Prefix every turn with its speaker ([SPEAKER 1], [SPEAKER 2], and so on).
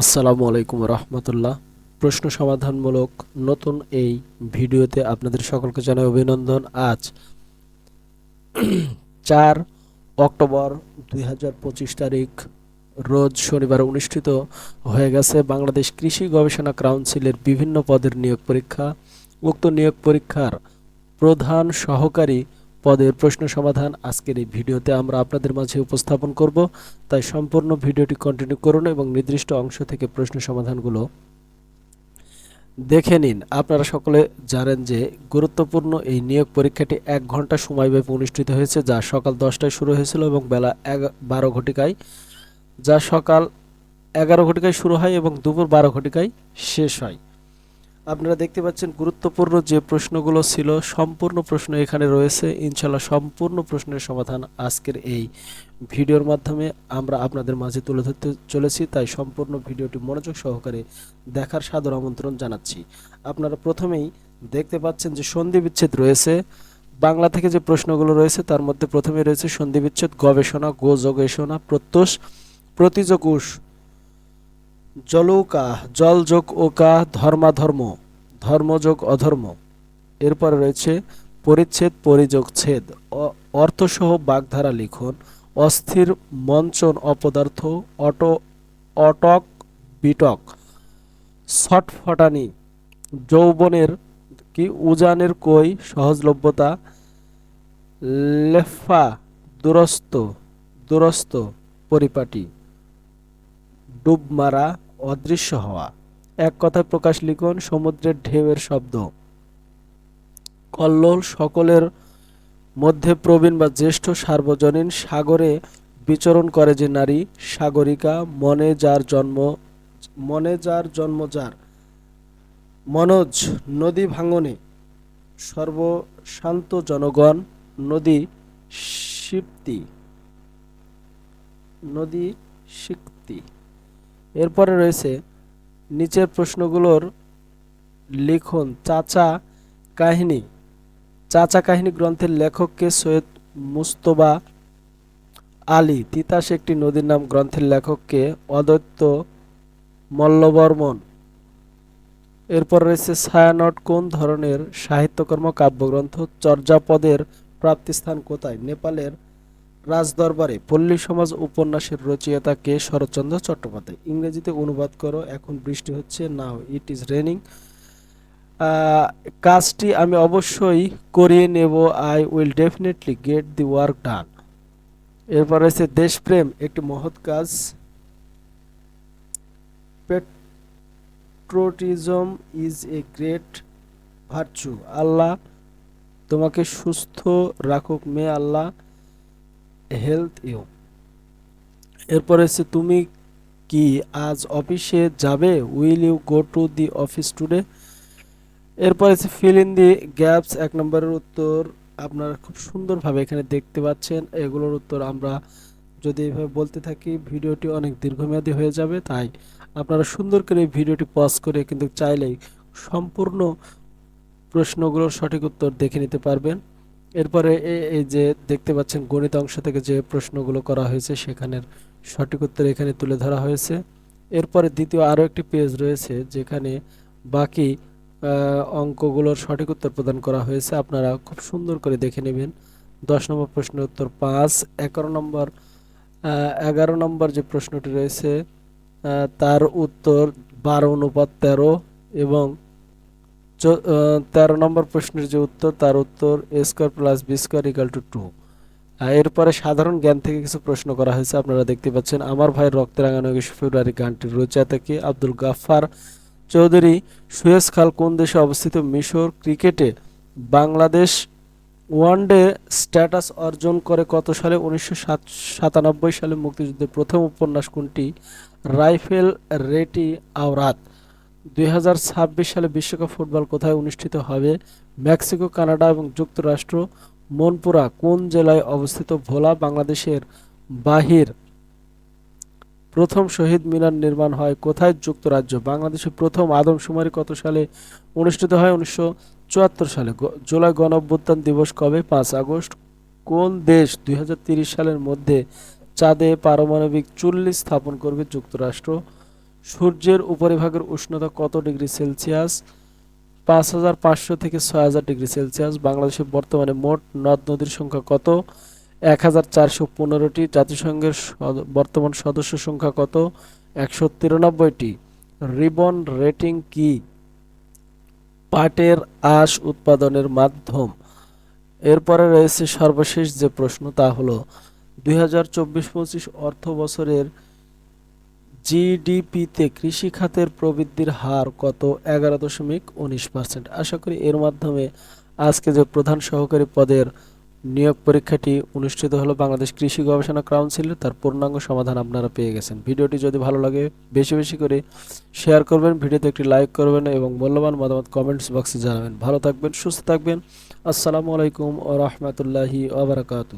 [SPEAKER 1] আসসালামু আলাইকুম রহমতুল্লাহ। প্রশ্ন সমাধানমূলক নতুন এই ভিডিওতে আপনাদের সকলকে জানাই অভিনন্দন। আজ চার অক্টোবর দুই হাজার পঁচিশ তারিখ, রোজ শনিবার অনুষ্ঠিত হয়ে গেছে বাংলাদেশ কৃষি গবেষণা কাউন্সিলের বিভিন্ন পদের নিয়োগ পরীক্ষা। উক্ত নিয়োগ পরীক্ষার প্রধান সহকারী পদের প্রশ্ন সমাধান আজকের এই ভিডিওতে আমরা আপনাদের মাঝে উপস্থাপন করব। তাই সম্পূর্ণ ভিডিওটি কন্টিনিউ করুন এবং নির্দিষ্ট অংশ থেকে প্রশ্ন সমাধানগুলো দেখে নিন। আপনারা সকলে জানেন যে গুরুত্বপূর্ণ এই নিয়োগ পরীক্ষাটি এক ঘণ্টা সময়ব্যাপী অনুষ্ঠিত হয়েছে, যা সকাল দশটায় শুরু হয়েছিল এবং বেলা এগা- বারো ঘটিকায়, যা সকাল এগারো ঘটিকায় শুরু হয় এবং দুপুর বারো ঘটিকায় শেষ হয়। আপনারা দেখতে পাচ্ছেন গুরুত্বপূর্ণ যে প্রশ্নগুলো ছিল, সম্পূর্ণ প্রশ্ন এখানে রয়েছে। ইনশাল্লাহ সম্পূর্ণ প্রশ্নের সমাধান আজকের এই ভিডিওর মাধ্যমে আমরা আপনাদের মাঝে তুলে ধরতে চলেছি। তাই সম্পূর্ণ ভিডিওটি মনোযোগ সহকারে দেখার সাদর আমন্ত্রণ জানাচ্ছি। আপনারা প্রথমেই দেখতে পাচ্ছেন যে সন্ধি বিচ্ছেদ রয়েছে। বাংলা থেকে যে প্রশ্নগুলো রয়েছে, তার মধ্যে প্রথমে রয়েছে সন্ধি বিচ্ছেদ, গবেষণা, গো গবেষণা প্রত্যুষ প্রতিযোগুষ জলৌকা, জলযোগ ওকা, ধর্মাধর্ম, ধর্মযোগ অধর্ম। এরপরে রয়েছে পরিচ্ছেদ, পরিযোগ, ছেদ। অর্থসহ বাগধারা লিখন। অস্থির, মঞ্চন, অপদার্থ, অট, অটক, বিটক। ছটফটানি, যৌবনের কি, উজানের কই, সহজলভ্যতা। লেফা, দুরস্ত দুরস্ত, পরিপাটি। ডুব মারা অদৃশ্য হওয়া। এক কথায় প্রকাশ লিখুন, সমুদ্রের ঢেউয়ের শব্দ। কল্লোল সকলের মধ্যে প্রবীণ বা জ্যেষ্ঠ সার্বজনীন সাগরে বিচরণ করে যে নারী, সাগরিকা, মনে যার জন্ম, মনে যার জন্ম যার। মনোজ, নদী ভাঙনে। সর্বশান্ত জনগণ, নদী সিপ্তি নদী সিক্তি এরপরে রয়েছে নিচের প্রশ্নগুলোর লিখন, চাচা কাহিনী। চাচা কাহিনী গ্রন্থের লেখককে সৈয়দ মুস্তবা আলী। তিতাস একটি নদীর নাম। গ্রন্থের লেখককে অদ্বৈত মল্লবর্মন। এরপর রয়েছে ছায়ানট। কোন ধরনের সাহিত্যকর্ম কাব্যগ্রন্থ চর্যাপদের প্রাপ্তিস্থান কোথায়? নেপালের রাজদরবারে পল্লী সমাজ উপন্যাসের রচয়িতা কে শরৎচন্দ্র চট্টোপাধ্যায়। ইংরেজিতে অনুবাদ করো, এখন বৃষ্টি হচ্ছে, নাও ইট ইজ রেনিং কাজটি আমি অবশ্যই করিয়ে নেব I will definitely get the work done এরপর রয়েছে দেশপ্রেম, একটি মহৎ কাজ। Patriotism is a great virtue আল্লাহ তোমাকে সুস্থ রাখুক মে আল্লাহ হেলথ ইউ। এরপর হচ্ছে তুমি কি আজ অফিসে যাবে? Will you go to the office today? এরপর হচ্ছে ফিল ইন দি গ্যাপস। এক নম্বরের উত্তর আপনারা খুব সুন্দরভাবে এখানে দেখতে পাচ্ছেন। এগুলোর উত্তর আমরা যদি এভাবে বলতে থাকি, ভিডিওটি অনেক দীর্ঘমেয়াদী হয়ে যাবে। তাই আপনারা সুন্দর করে ভিডিওটি পজ করে কিন্তু চাইলেই সম্পূর্ণ প্রশ্নগুলোর সঠিক উত্তর দেখে নিতে পারবেন। এরপরে এই যে দেখতে পাচ্ছেন গণিত অংশ থেকে যে প্রশ্নগুলো করা হয়েছে, সেখানের সঠিক উত্তর এখানে তুলে ধরা হয়েছে। এরপরে দ্বিতীয় আরও একটি পেজ রয়েছে, যেখানে বাকি অঙ্কগুলোর সঠিক উত্তর প্রদান করা হয়েছে। আপনারা খুব সুন্দর করে দেখে নেবেন। দশ নম্বর প্রশ্নের উত্তর পাঁচ, এগারো নম্বর এগারো নম্বর যে প্রশ্নটি রয়েছে তার উত্তর বারো অনুপাত তেরো এবং তেরো নম্বর প্রশ্নের যে উত্তর, তার উত্তর a square plus b square equal to two এরপরে সাধারণ জ্ঞান থেকে কিছু প্রশ্ন করা হয়েছে, আপনারা দেখতে পাচ্ছেন। আমার ভাই রক্তে রাঙানো একুশে ফেব্রুয়ারি গানটির রচয়িতা কে আব্দুল গাফফার চৌধুরী সুয়েজ খাল কোন দেশে অবস্থিত মিশর ক্রিকেটে বাংলাদেশ ওয়ানডে স্ট্যাটাস অর্জন করে কত সালে? উনিশশো সাতানব্বই সালে মুক্তিযুদ্ধের প্রথম উপন্যাস কোনটি? রাইফেল রেটি আওরাত। দুই হাজার ছাব্বিশ সালে বিশ্বকাপ ফুটবল কোথায় অনুষ্ঠিত হবে? মেক্সিকো, কানাডা এবং যুক্তরাষ্ট্র। মনপুরা কোন জেলায় অবস্থিত ভোলা বাংলাদেশের বাহির? প্রথম শহীদ মিনার নির্মাণ হয় কোথায়? যুক্তরাজ্য। বাংলাদেশের প্রথম আদমশুমারি কত সালে অনুষ্ঠিত হয়? উনিশশো চুয়াত্তর সালে জুলাই গণ দিবস কবে? পাঁচ আগস্ট। কোন দেশ দুই সালের মধ্যে চাঁদে পারমাণবিক চুল্লি স্থাপন করবে যুক্তরাষ্ট্র? সূর্যের উপরিভাগের উষ্ণতা কত ডিগ্রি সেলসিয়াস? পাঁচ হাজার পাঁচশো থেকে ছয় হাজার ডিগ্রি সেলসিয়াস। বাংলাদেশে বর্তমানে মোট নদ নদীর সংখ্যা কত? এক হাজার চারশো পনেরোটি। জাতিসংঘের বর্তমান সদস্য সংখ্যা কত? একশো তিরানব্বইটি। রিবন রেটিং কি? পাটের আঁশ উৎপাদনের মাধ্যম। এরপরে রয়েছে সর্বশেষ যে প্রশ্ন তা হলো, দুই হাজার চব্বিশ পঁচিশ অর্থ বছরের জিডিপিতে কৃষি খাতের প্রবৃদ্ধির হার কত? এগারো দশমিক উনিশ পার্সেন্ট আশা করি এর মাধ্যমে আজকে যে প্রধান সহকারী পদের নিয়োগ পরীক্ষাটি অনুষ্ঠিত হলো বাংলাদেশ কৃষি গবেষণা কাউন্সিলের, তার পূর্ণাঙ্গ সমাধান আপনারা পেয়ে গেছেন। ভিডিওটি যদি ভালো লাগে, বেশি বেশি করে শেয়ার করবেন, ভিডিওতে একটি লাইক করবেন এবং মূল্যবান মতামত কমেন্টস বক্সে জানাবেন। ভালো থাকবেন, সুস্থ থাকবেন। আসসালামু আলাইকুম ও রহমতুল্লাহি ওবরাকাতু